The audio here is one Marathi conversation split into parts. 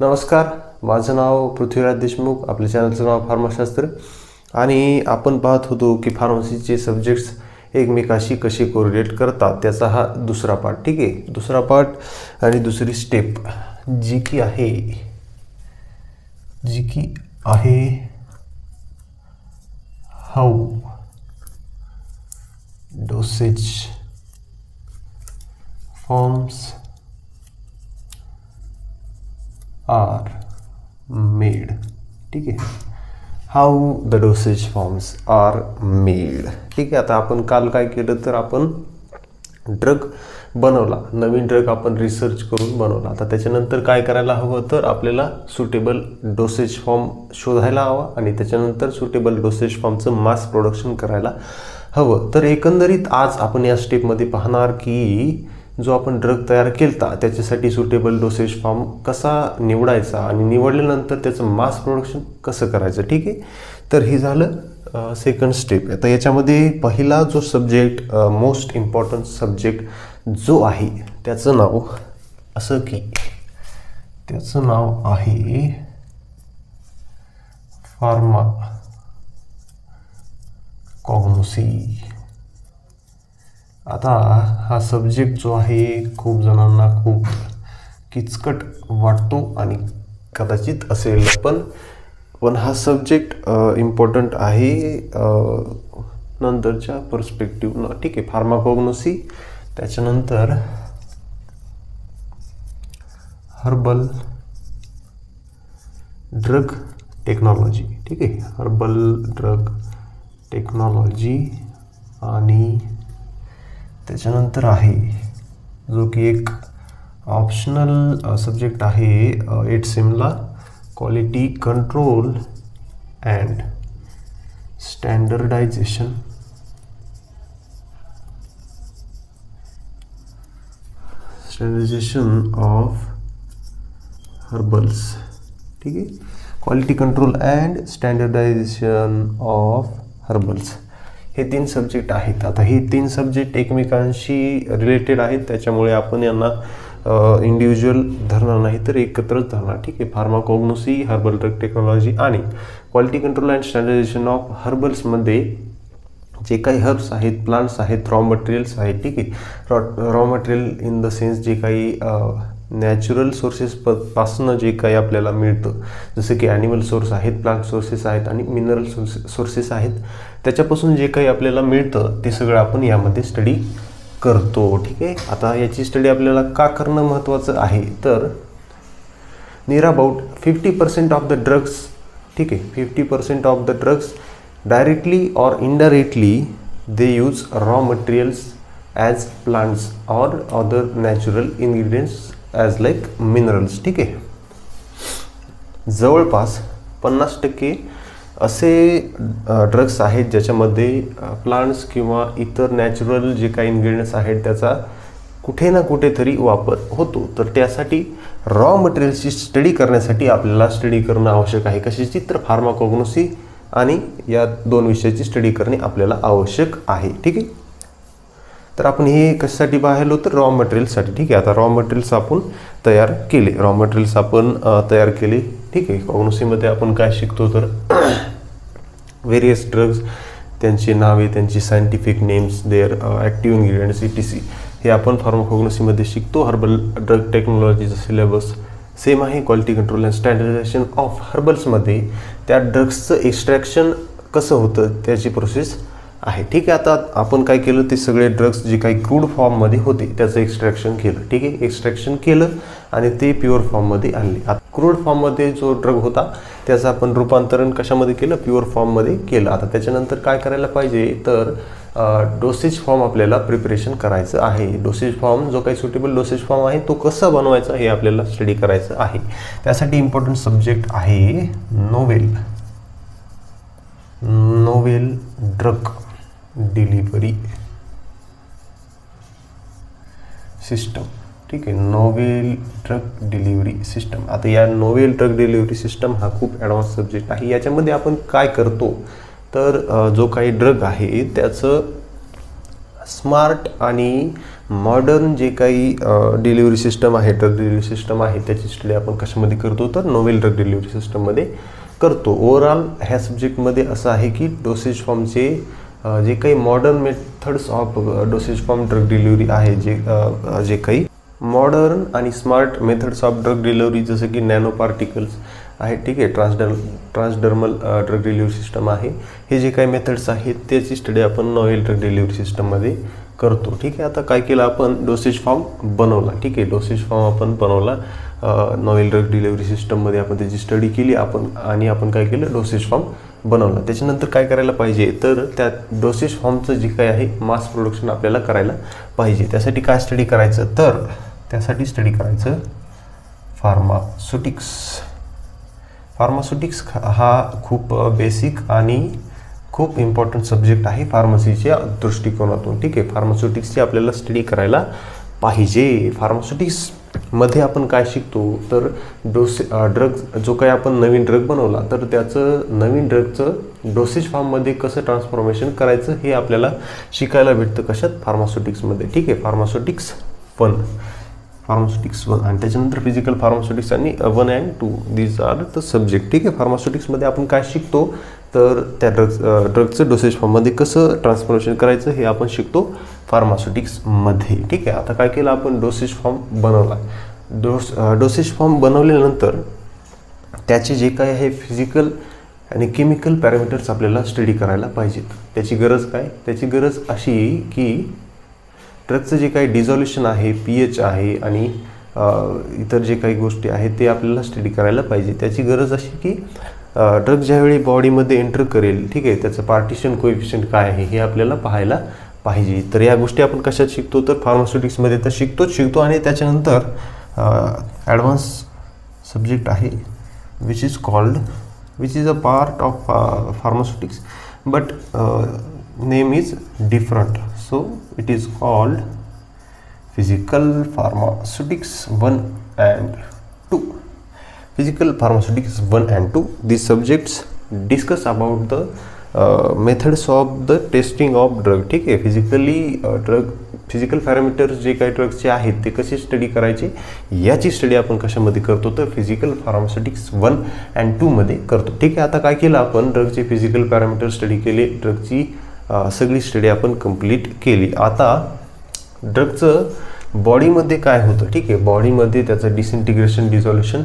नमस्कार माझं नाव पृथ्वीराज देशमुख आपल्या चॅनलचं नाव फार्माशास्त्र. आणि आपण पाहत होतो की फार्मसीचे सब्जेक्ट्स एकमेकाशी कसे कोरिलेट करतात त्याचा हा दुसरा पार्ट ठीक आहे? दुसरा पार्ट आणि दुसरी स्टेप जी की आहे जी की आहे how dosage forms are made ठीक आहे. How the dosage forms are made ठीक आहे आता आपण काल काय केलं तर आपण ड्रग बनवला. नवीन ड्रग आपण रिसर्च करून बनवला. आता त्याच्यानंतर काय करायला हवं तर आपल्याला सुटेबल डोसेज फॉर्म शोधायला हवा आणि त्याच्यानंतर सुटेबल डोसेज फॉर्मचं मास प्रोडक्शन करायला हवं. तर एकंदरीत आज आपण या स्टेपमध्ये पाहणार की जो आपण ड्रग तयार केलता त्याच्यासाठी सुटेबल डोसेज फॉर्म कसा निवडायचा आणि निवडल्यानंतर त्याचं मास प्रोडक्शन कसं करायचं ठीक आहे? तर हे झालं सेकंड स्टेप आता याच्यामध्ये पहिला जो सब्जेक्ट मोस्ट इम्पॉर्टंट सब्जेक्ट जो आहे त्याचं नाव असं की त्याचं नाव आहे फार्मा कॉग्नोसी आता हा सब्जेक्ट जो आहे खूप जणांना खूप किचकट वाटतो आणि कदाचित असेल पण पण हा सब्जेक्ट इम्पॉर्टंट आहे नंतरच्या पर्स्पेक्टिव्हनं ठीक आहे फार्माकोग्नोसी त्याच्यानंतर हर्बल ड्रग टेक्नॉलॉजी ठीक आहे हर्बल ड्रग टेक्नॉलॉजी आणि त्याच्यानंतर आहे, जो की एक ऑप्शनल सब्जेक्ट आहे at Simla quality control and standardization standardization of herbals ठीक आहे quality control and standardization of herbals हे तीन सब्जेक्ट आहेत. आता हे तीन सब्जेक्ट एकमेकांशी रिलेटेड आहेत. त्याच्यामुळे आपण यांना इंडिव्हिज्युअल धरणार नाही तर एकत्रच धरणार. ठीक आहे? फार्माकोग्नोसी हर्बल ड्रग टेक्नॉलॉजी आणि quality control and standardization of हर्बल्समध्ये जे काही हर्ब्स आहेत प्लांट्स आहेत रॉ मटेरियल्स आहेत. ठीक आहे? Raw raw material in the sense जे काही नॅचरल सोर्सेस प जे काही आपल्याला मिळतं जसं की ॲनिमल सोर्स आहेत प्लांट सोर्सेस आहेत आणि मिनरल सोर्स सोर्सेस आहेत त्याच्यापासून जे काही आपल्याला मिळतं ते सगळं आपण यामध्ये स्टडी करतो ठीक आहे? आता याची स्टडी आपल्याला का करणं महत्त्वाचं आहे? तर near about fifty percent of the drugs ठीक आहे? Fifty percent of the drugs directly or indirectly they use raw materials as plants or other natural ingredients as like minerals ठीक? आहे जवळपास पन्नास टक्के असे ड्रग्स आहेत ज्याच्यामध्ये प्लांट्स किंवा इतर नॅचरल जे काही इन्ग्रेडियंट्स आहेत त्याचा कुठे ना कुठेतरी वापर होतो. तर त्यासाठी रॉ मटेरियल्सची स्टडी करण्यासाठी आपल्याला स्टडी करणं आवश्यक आहे. कशाची तर फार्माकोग्नोसी आणि या दोन विषयाची स्टडी करणे आपल्याला आवश्यक आहे. ठीक? आहे तर आपण हे कशासाठी पाहिलो तर रॉ मटेरियलसाठी ठीक आहे? आता रॉ मटेरियल्स आपण तयार केले. रॉ मटेरियल्स आपण तयार केले ठीक आहे? कॉग्नोसीमध्ये आपण काय शिकतो तर व्हेरियस ड्रग्ज त्यांची नावे त्यांची scientific names their active ingredients E T C हे आपण फार्माकोग्नोसीमध्ये शिकतो. हर्बल ड्रग टेक्नॉलॉजीचा सिलेबस सेम आहे. Quality control and standardization of हर्बल्समध्ये त्या ड्रग्सचं एक्स्ट्रॅक्शन कसं होतं त्याची प्रोसेस आहे. ठीक आहे आता आपण काय केलं ते सगळे ड्रग्स जे काही क्रूड फॉर्ममध्ये होते त्याचं एक्स्ट्रॅक्शन केलं. ठीक आहे एक्स्ट्रॅक्शन केलं आणि ते प्युअर फॉर्ममध्ये आणले. आता क्रूड फॉर्ममध्ये जो ड्रग होता त्याचं आपण रूपांतरण कशामध्ये केलं? प्युअर फॉर्ममध्ये केलं. आता त्याच्यानंतर काय करायला पाहिजे? तर डोसेज फॉर्म आपल्याला प्रिपरेशन करायचं आहे. डोसेज फॉर्म जो काही सुटेबल डोसेज फॉर्म आहे तो कसा बनवायचा हे आपल्याला स्टडी करायचं आहे. त्यासाठी इम्पॉर्टंट सब्जेक्ट आहे novel novel drug delivery system. ठीक आहे नोवेल ट्रक डिलिव्हरी सिस्टम. आता या नोवेल ट्रक डिलिव्हरी सिस्टम हा खूप ॲडव्हान्स सब्जेक्ट आहे. याच्यामध्ये आपण काय करतो? तर जो काही ड्रग आहे त्याचं स्मार्ट आणि मॉडर्न जे काही डिलिव्हरी सिस्टम आहे ड्रग डिलिव्हरी सिस्टम आहे त्याची स्टडी आपण कशामध्ये करतो? तर नोवेल ड्रग डिलिव्हरी सिस्टममध्ये करतो. ओवरऑल ह्या सब्जेक्टमध्ये असं आहे की डोसेज फॉर्मचे जे काही modern methods of dosage form drug delivery आहे जे जे काही मॉडर्न आणि smart methods of drug delivery जसं की नॅनो पार्टिकल्स आहे ठीक आहे transder transdermal drug delivery system आहे. हे जे काही मेथड्स आहेत त्याची स्टडी आपण नॉवेल ड्रग डिलिव्हरी सिस्टममध्ये करतो. ठीक आहे आता काय केलं आपण? डोसेज फॉर्म बनवला. ठीक आहे डोसेज फॉर्म आपण बनवला. नॉवेल ड्रग डिलिव्हरी सिस्टममध्ये आपण त्याची स्टडी केली आपण आणि आपण काय केलं? डोसेज फॉर्म बनवला. त्याच्यानंतर काय करायला पाहिजे? तर त्या डोसेज फॉर्मचं जे काय आहे मास प्रोडक्शन आपल्याला करायला पाहिजे. त्यासाठी काय स्टडी करायचं? तर त्यासाठी स्टडी करायचं फार्मास्युटिक्स फार्मास्युटिक्स हा खूप बेसिक आणि खूप इम्पॉर्टंट सब्जेक्ट आहे फार्मसीच्या दृष्टिकोनातून. ठीक आहे फार्मास्युटिक्सची आपल्याला स्टडी करायला पाहिजे. फार्मास्युटिक्समध्ये आपण काय शिकतो? तर डोसे ड्रग जो काही आपण नवीन ड्रग बनवला तर त्याचं नवीन ड्रगचं डोसेज फॉर्ममध्ये कसं ट्रान्सफॉर्मेशन करायचं हे आपल्याला शिकायला भेटतं कशात? फार्मास्युटिक्समध्ये ठीक आहे फार्मास्युटिक्स वन फार्मास्युटिक्स वन आणि त्याच्यानंतर फिजिकल फार्मास्युटिक्स आणि one and two these are the subject ठीक आहे फार्मास्युटिक्समध्ये आपण काय शिकतो? तर त्या ड्रग्स ड्रगचं डोसेज फॉर्ममध्ये कसं ट्रान्सफॉर्मेशन करायचं हे आपण शिकतो फार्मास्युटिक्समध्ये ठीक आहे? आता काय केलं आपण? डोसेज फॉर्म बनवला. डोस डोसेज फॉर्म बनवल्यानंतर त्याचे जे काय आहे फिजिकल आणि केमिकल पॅरामीटर्स आपल्याला स्टडी करायला पाहिजेत. त्याची गरज काय? त्याची गरज अशी की ड्रगचं जे काही डिझॉल्युशन आहे पी एच आहे आणि इतर जे काही गोष्टी आहेत ते आपल्याला स्टडी करायला पाहिजे. त्याची गरज अशी की ड्रग ज्यावेळी बॉडीमध्ये एंटर करेल ठीक आहे त्याचं पार्टिशन कोएफिशियंट काय आहे हे आपल्याला पाहायला पाहिजे. तर या गोष्टी आपण कशात शिकतो? तर फार्मास्युटिक्समध्ये तर शिकतोच शिकतो आणि त्याच्यानंतर ॲडव्हान्स सब्जेक्ट आहे which is called which is a part of pharmaceutics but name is different so it is called physical pharmaceutics one and two physical pharmaceutics 1 and 2 these subjects discuss about the uh, methods of the testing of drug ठीक आहे? फिजिकली ड्रग फिजिकल पॅरामीटर्स जे काही ड्रग्सचे आहेत ते कसे स्टडी करायचे? याची स्टडी आपण कशामध्ये करतो? तर फिजिकल फार्मास्युटिक्स वन अँड टूमध्ये करतो. ठीक आहे? आता काय केलं आपण? ड्रगचे फिजिकल पॅरामीटर स्टडी केले. ड्रगची uh, सगळी स्टडी आपण कंप्लीट केली. आता ड्रगचं बॉडीमध्ये काय होतं? ठीक आहे? बॉडीमध्ये त्याचं डिसइंटिग्रेशन डिझॉल्युशन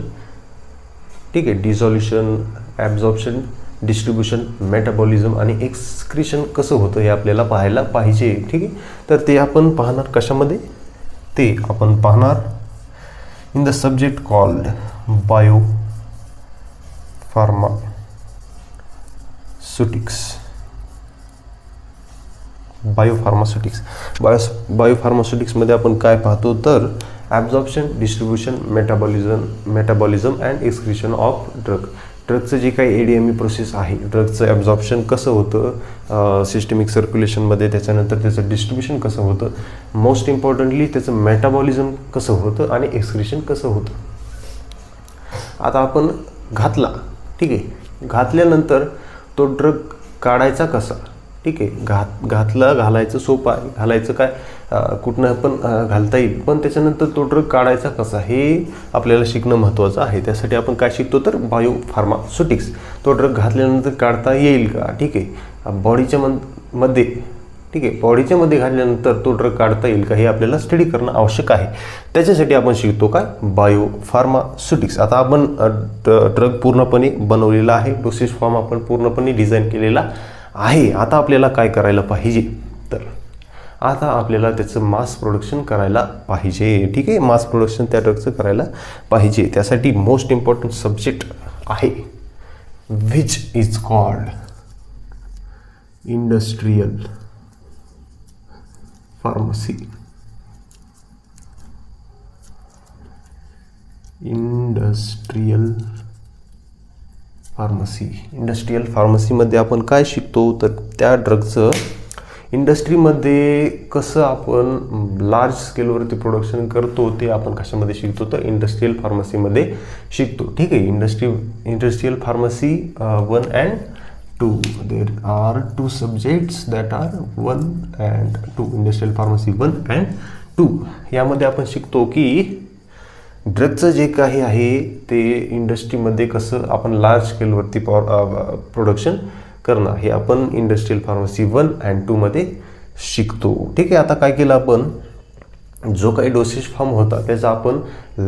ठीक आहे डिझॉल्युशन ॲब्झॉर्प्शन डिस्ट्रीब्युशन मेटाबॉलिझम आणि एक्सक्रिशन कसं होतं हे आपल्याला पाहायला पाहिजे ठीक आहे? तर ते आपण पाहणार कशामध्ये? ते आपण पाहणार in the subject called bio pharmaceutics biopharmaceutics bio बायोफार्मास्युटिक्समध्ये आपण काय पाहतो? तर absorption distribution metabolism metabolism and excretion of drug ड्रगचं जे काही A D M E process आहे ड्रगचं ॲब्झॉर्प्शन कसं होतं सिस्टमिक सर्क्युलेशनमध्ये त्याच्यानंतर त्याचं डिस्ट्रीब्युशन कसं होतं मोस्ट इम्पॉर्टंटली त्याचं मेटाबॉलिझम कसं होतं आणि एक्सक्रिशन कसं होतं. आता आपण घातला ठीक आहे? घातल्यानंतर तो ड्रग काढायचा कसा? ठीक आहे घात घातलं घालायचं सोपं आहे. घालायचं काय? कुठनं पण घालता येईल. पण त्याच्यानंतर तो ड्रग काढायचा कसा हे आपल्याला शिकणं महत्त्वाचं आहे. त्यासाठी आपण काय शिकतो तर बायो फार्मास्युटिक्स तो ड्रग घातल्यानंतर काढता येईल का? ठीक आहे. बॉडीच्या मनमध्ये ठीक आहे. बॉडीच्या मध्ये घातल्यानंतर तो ड्रग काढता येईल का हे आपल्याला स्टडी करणं आवश्यक आहे. त्याच्यासाठी आपण शिकतो काय? बायो फार्मास्युटिक्स आता आपण ड्रग पूर्णपणे बनवलेला आहे. डोसेस फॉर्म आपण पूर्णपणे डिझाईन केलेला आहे. आता आपल्याला काय करायला पाहिजे? आता आपल्याला त्याचं मास प्रोडक्शन करायला पाहिजे. ठीक आहे? मास प्रोडक्शन त्या ड्रगचं करायला पाहिजे. त्यासाठी मोस्ट इम्पॉर्टंट सब्जेक्ट आहे. Which is called industrial pharmacy industrial pharmacy industrial फार्मसीमध्ये आपण काय शिकतो? तर त्या ड्रगचं इंडस्ट्रीमध्ये कसं आपण लार्ज स्केलवरती प्रोडक्शन करतो ते आपण कशामध्ये शिकतो? तर इंडस्ट्रियल फार्मसीमध्ये शिकतो. ठीक आहे? Industry industrial pharmacy one and two there are two subjects that are one and two industrial pharmacy one and two यामध्ये आपण शिकतो की ड्रगचं जे काही आहे ते इंडस्ट्रीमध्ये कसं आपण लार्ज स्केलवरती प्रोडक्शन करणं हे आपण इंडस्ट्रियल फार्मसी वन अँड टूमध्ये शिकतो. ठीक आहे आता काय केलं आपण? जो काही डोसेज फॉर्म होता त्याचं आपण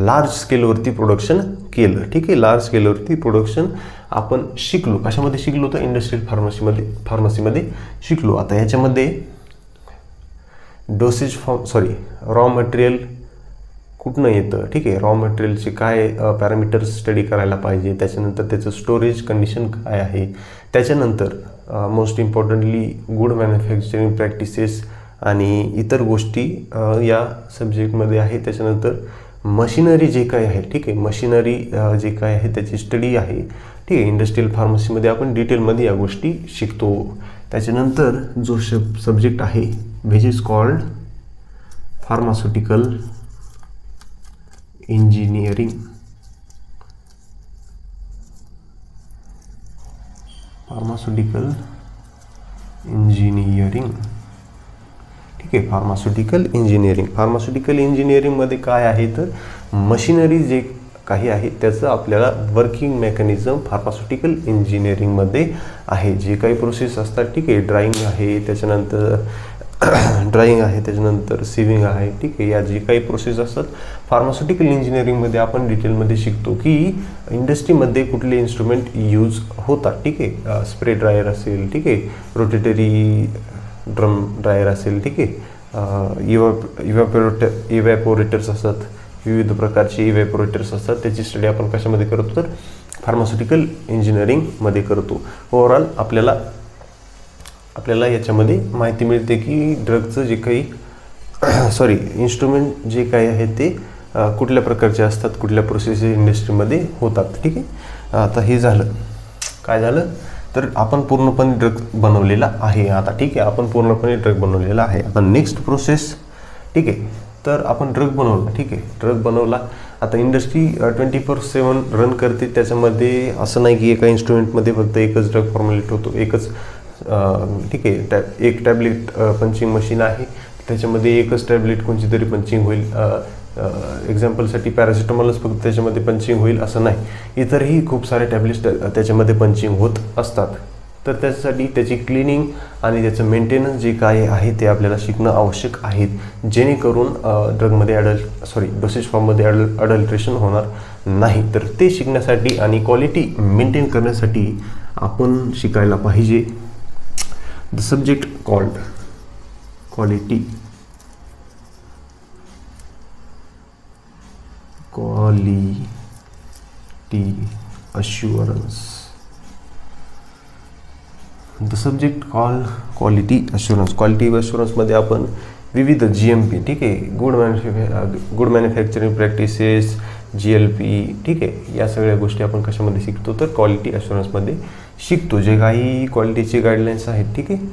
लार्ज स्केलवरती प्रोडक्शन केलं. ठीक आहे लार्ज स्केलवरती प्रोडक्शन आपण शिकलो. कशामध्ये शिकलो तर इंडस्ट्रियल फार्मसीमध्ये फार्मसीमध्ये शिकलो. आता याच्यामध्ये dosage form sorry raw material कुठनं येतं? ठीक आहे रॉ मटेरियलचे काय पॅरामीटर्स स्टडी करायला पाहिजे? त्याच्यानंतर त्याचं स्टोरेज कंडिशन काय आहे? त्याच्यानंतर most importantly good manufacturing practices आणि इतर गोष्टी या सब्जेक्टमध्ये आहे. त्याच्यानंतर मशिनरी जे काय आहे ठीक आहे मशिनरी जे काय आहे त्याची स्टडी आहे. ठीक आहे इंडस्ट्रियल फार्मसीमध्ये आपण डिटेलमध्ये या गोष्टी शिकतो. त्याच्यानंतर जो शब सब्जेक्ट आहे which is called pharmaceutical engineering pharmaceutical engineering ठीक आहे फार्मास्युटिकल इंजिनिअरिंग फार्मास्युटिकल इंजिनिअरिंगमध्ये काय आहे तर मशिनरी जे काही आहे त्याचं आपल्याला वर्किंग मेकॅनिझम फार्मास्युटिकल इंजिनिअरिंगमध्ये आहे. जे काही प्रोसेस असतात ठीक आहे ड्राईंग आहे त्याच्यानंतर ड्राईंग आहे त्याच्यानंतर सिविंग आहे ठीक आहे. या जे काही प्रोसेस असतात फार्मास्युटिकल इंजिनिअरिंगमध्ये आपण डिटेलमध्ये शिकतो की इंडस्ट्रीमध्ये कुठले इन्स्ट्रुमेंट यूज होतात ठीक आहे. स्प्रे ड्रायर असेल ठीक आहे. रोटेटरी ड्रम ड्रायर असेल ठीक आहे. इव्हॅ इव्हॅपोरेटर इव्हॅपोरेटर्स असतात विविध प्रकारचे इव्हॅपोरेटर्स असतात. त्याची स्टडी आपण कशामध्ये करतो तर फार्मास्युटिकल इंजिनिअरिंगमध्ये करतो. ओव्हरऑल आपल्याला आपल्याला याच्यामध्ये माहिती मिळते की ड्रगचं जे काही सॉरी इन्स्ट्रुमेंट जे काही आहे ते कुठल्या प्रकारचे असतात कुठल्या प्रोसेस इंडस्ट्रीमध्ये होतात ठीक आहे? आता हे झालं. काय झालं? तर आपण पूर्णपणे ड्रग बनवलेला आहे आता ठीक आहे? आपण पूर्णपणे ड्रग बनवलेला आहे. आता नेक्स्ट प्रोसेस ठीक आहे? तर आपण ड्रग बनवला ठीक आहे? ड्रग बनवला. आता industry twenty four seven run करते. त्याच्यामध्ये असं नाही की एका इन्स्ट्रुमेंटमध्ये फक्त एकच ड्रग फॉर्म्युलेट होतो एकच ठीक आहे टॅ एक टॅबलेट पंचिंग मशीन आहे. त्याच्यामध्ये एकच टॅबलेट कोणची तरी पंचिंग होईल. एक्झाम्पलसाठी पॅरासिटामॉलच फक्त त्याच्यामध्ये पंचिंग होईल असं नाही. इतरही खूप सारे टॅबलेट्स त्याच्यामध्ये पंचिंग होत असतात. तर त्याच्यासाठी त्याची क्लिनिंग आणि त्याचं मेंटेनन्स जे काय आहे ते आपल्याला शिकणं आवश्यक आहे. जेणेकरून ड्रगमध्ये ॲडल्ट सॉरी डोसेज फॉर्ममध्ये ॲडल अडल्ट्रेशन होणार नाही. तर ते शिकण्यासाठी आणि क्वालिटी मेंटेन करण्यासाठी आपण शिकायला पाहिजे. The subject called quality quality assurance. The subject call quality assurance quality अश्युरन्समध्ये आपण विविध जी एम पी ठीक आहे? Good मॅन्युफॅ good manufacturing practices G L P ठीक आहे या सगळ्या गोष्टी आपण कशामध्ये शिकतो? तर क्वालिटी अशुरन्समध्ये शिकतो. जे काही क्वालिटीचे गाईडलाईन्स आहेत ठीक आहे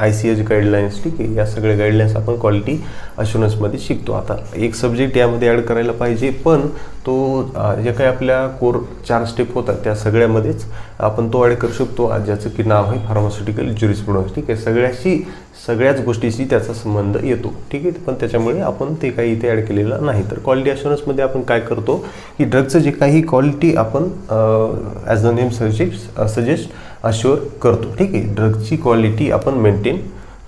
आय सी एच गाईडलाईन्स ठीक आहे? या सगळ्या गाईडलाईन्स आपण क्वालिटी अशुरन्समध्ये शिकतो. आता एक सब्जेक्ट यामध्ये ॲड करायला पाहिजे पण तो जे काही आपल्या कोर चार स्टेप होतात त्या सगळ्यामध्येच आपण तो ॲड करू शकतो. आज ज्याचं की नाव आहे फार्मास्युटिकल ज्युरिस्प्रुडन्स ठीक आहे? सगळ्याशी सगळ्याच गोष्टीशी त्याचा संबंध येतो ठीक आहे? पण त्याच्यामुळे आपण ते काही इथे ॲड केलेलं नाही. तर क्वालिटी अशुरन्समध्ये आपण काय करतो की ड्रगचं जे काही क्वालिटी आपण as the name suggest suggest assure करतो. ठीक आहे? ड्रगची क्वालिटी आपण मेंटेन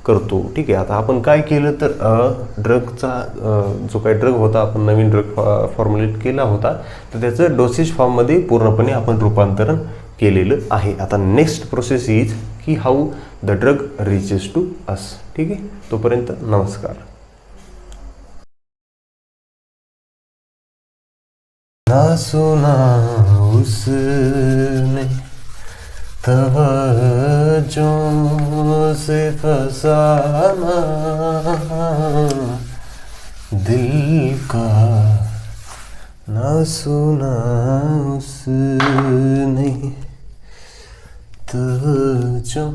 करतो. ठीक आहे? आता आपण काय केलं तर ड्रगचा जो काही ड्रग होता आपण नवीन ड्रग फॉर्म्युलेट केला होता तर त्याचं डोसेज फॉर्ममध्ये पूर्णपणे आपण रूपांतरण केलेलं आहे. आता नेक्स्ट प्रोसेस इज की how the drug reaches to us ठीक आहे? तोपर्यंत नमस्कार. ना सुना उसने तवज्जों से फसाना दिल का ना सुना उसने तवज्जों